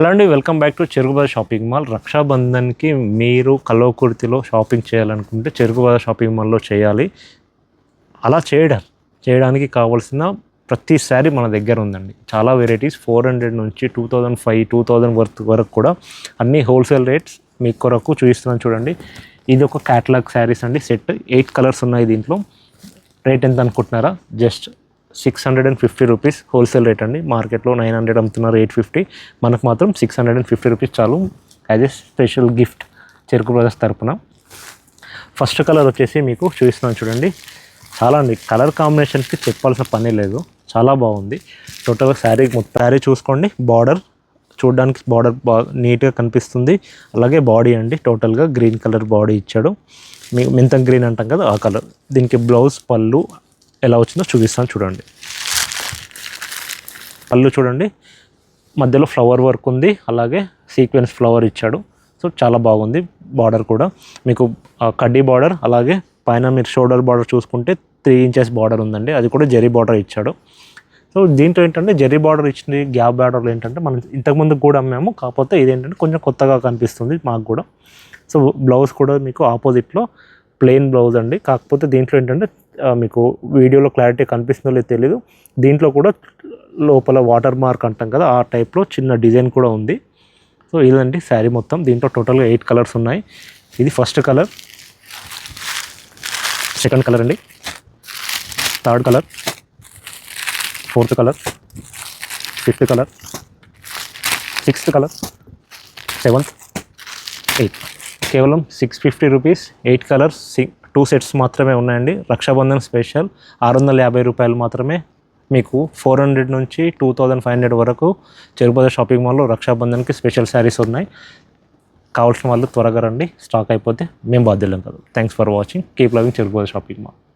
Hello అండి welcome back to Cherukubada shopping mall రక్షాబంధన్కి మీరు కల్వకుర్తిలో షాపింగ్ చేయాలనుకుంటే చెరుకుబాద షాపింగ్ మాల్లో చేయాలి. అలా చేయడం చేయడానికి కావాల్సిన ప్రతి శారీ మన దగ్గర ఉందండి. చాలా వెరైటీస్ ఫోర్ హండ్రెడ్ నుంచి two thousand five two thousand worth వరకు కూడా అన్ని హోల్సేల్ రేట్స్ మీ కొరకు చూపిస్తున్నాను చూడండి. ఇది ఒక క్యాటలాగ్ శారీస్ అండి సెట్ ఎయిట్ కలర్స్ ఉన్నాయి దీంట్లో. రేట్ ఎంత అనుకుంటున్నారా? Just six hundred and fifty rupees wholesale rate అండి. మార్కెట్లో నైన్ హండ్రెడ్ అమ్ముతున్నారు ఎయిట్ ఫిఫ్టీ మనకు మాత్రం six hundred and fifty rupees చాలు as a special gift Cheruku brothers తరపున. ఫస్ట్ కలర్ వచ్చేసి మీకు చూపిస్తున్నాను చూడండి. చాలా అండి. కలర్ కాంబినేషన్కి చెప్పాల్సిన పని లేదు. చాలా బాగుంది. టోటల్గా శారీ మొత్తం శారీ చూసుకోండి. బార్డర్ చూడడానికి బార్డర్ బాగా నీట్గా కనిపిస్తుంది. అలాగే బాడీ అండి. టోటల్గా గ్రీన్ కలర్ బాడీ ఇచ్చాడు. మీ మెంతం గ్రీన్ అంటాం కదా ఆ కలర్ దీనికి బ్లౌజ్ పళ్ళు ఎలా వచ్చిందో చూపిస్తాను చూడండి. పళ్ళు చూడండి. మధ్యలో ఫ్లవర్ వర్క్ ఉంది. అలాగే సీక్వెన్స్ ఫ్లవర్ ఇచ్చాడు. సో చాలా బాగుంది బార్డర్ కూడా. మీకు కడ్డీ బార్డర్ అలాగే పైన మీరు షోల్డర్ బార్డర్ చూసుకుంటే త్రీ ఇంచెస్ బార్డర్ ఉందండి. అది కూడా జెర్రీ బార్డర్ ఇచ్చాడు. సో దీంట్లో ఏంటంటే జెర్రీ బార్డర్ ఇచ్చింది గ్యాప్ బార్డర్లో ఏంటంటే మనం ఇంతకుముందు కూడా అమ్మాము. కాకపోతే ఇదేంటంటే కొంచెం కొత్తగా కనిపిస్తుంది మాకు కూడా. సో బ్లౌజ్ కూడా మీకు ఆపోజిట్లో ప్లెయిన్ బ్లౌజ్ అండి. కాకపోతే దీంట్లో ఏంటంటే మీకు వీడియోలో క్లారిటీ కనిపిస్తుందో లేదో తెలియదు దీంట్లో కూడా లోపల వాటర్ మార్క్ అంటాం కదా ఆ టైప్లో చిన్న డిజైన్ కూడా ఉంది. సో ఇదండి శారీ మొత్తం. దీంట్లో టోటల్గా ఎయిట్ కలర్స్ ఉన్నాయి. ఇది ఫస్ట్ కలర్. సెకండ్ కలర్ అండి. Third colour. Fourth colour. Fifth colour. Sixth colour. Seventh. Eighth కేవలం six fifty rupees eight colours two sets మాత్రమే ఉన్నాయండి. రక్షాబంధన్ స్పెషల్. ఆరు వందల యాభై రూపాయలు మాత్రమే మీకు ఫోర్ హండ్రెడ్ నుంచి టూ థౌజండ్ ఫైవ్ హండ్రెడ్ వరకు చెరుపద షాపింగ్ మాల్లో రక్షాబంధన్కి స్పెషల్ శారీస్ ఉన్నాయి. కావాల్సిన వాళ్ళు త్వరగా రండి. స్టాక్ అయిపోతే మేము బాధ్యులం కాదు. Thanks for watching keep loving Cherupada shopping mall